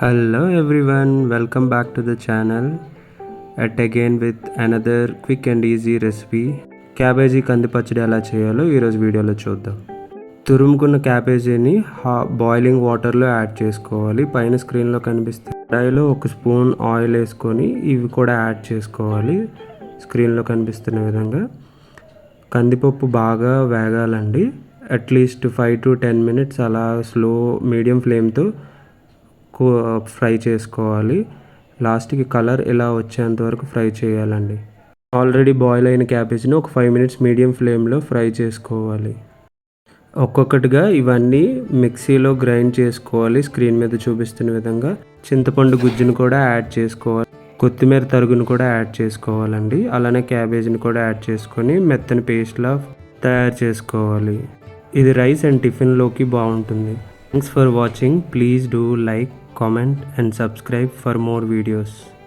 Hello everyone welcome back to the channel at again with another quick and easy recipe cabbage కంది పచ్చడి ఎలా చేయాలో ఈరోజు వీడియోలో చూద్దాం. తురుముకున్న క్యాబేజీని హా బాయిలింగ్ వాటర్లో యాడ్ చేసుకోవాలి. పైన స్క్రీన్లో కనిపిస్తే కడాయిలో ఒక స్పూన్ ఆయిల్ వేసుకొని ఇవి కూడా యాడ్ చేసుకోవాలి. స్క్రీన్లో కనిపిస్తున్న విధంగా. కందిపప్పు బాగా వేగాలండి. At least five to ten minutes అలా స్లో మీడియం ఫ్లేమ్తో ఫ్రై చేసుకోవాలి. లాస్ట్కి కలర్ ఇలా వచ్చేంత వరకు ఫ్రై చేయాలండి. ఆల్రెడీ బాయిల్ అయిన క్యాబేజీని ఒక ఫైవ్ మినిట్స్ మీడియం ఫ్లేమ్లో ఫ్రై చేసుకోవాలి. ఒక్కొక్కటిగా ఇవన్నీ మిక్సీలో గ్రైండ్ చేసుకోవాలి. స్క్రీన్ మీద చూపిస్తున్న విధంగా చింతపండు గుజ్జును కూడా యాడ్ చేసుకోవాలి. కొత్తిమీర తరుగును కూడా యాడ్ చేసుకోవాలండి. అలానే క్యాబేజీని కూడా యాడ్ చేసుకొని మెత్తని పేస్ట్లా తయారు చేసుకోవాలి. ఇది రైస్ అండ్ టిఫిన్లోకి బాగుంటుంది. Thanks for watching. Please do like, comment and subscribe for more videos.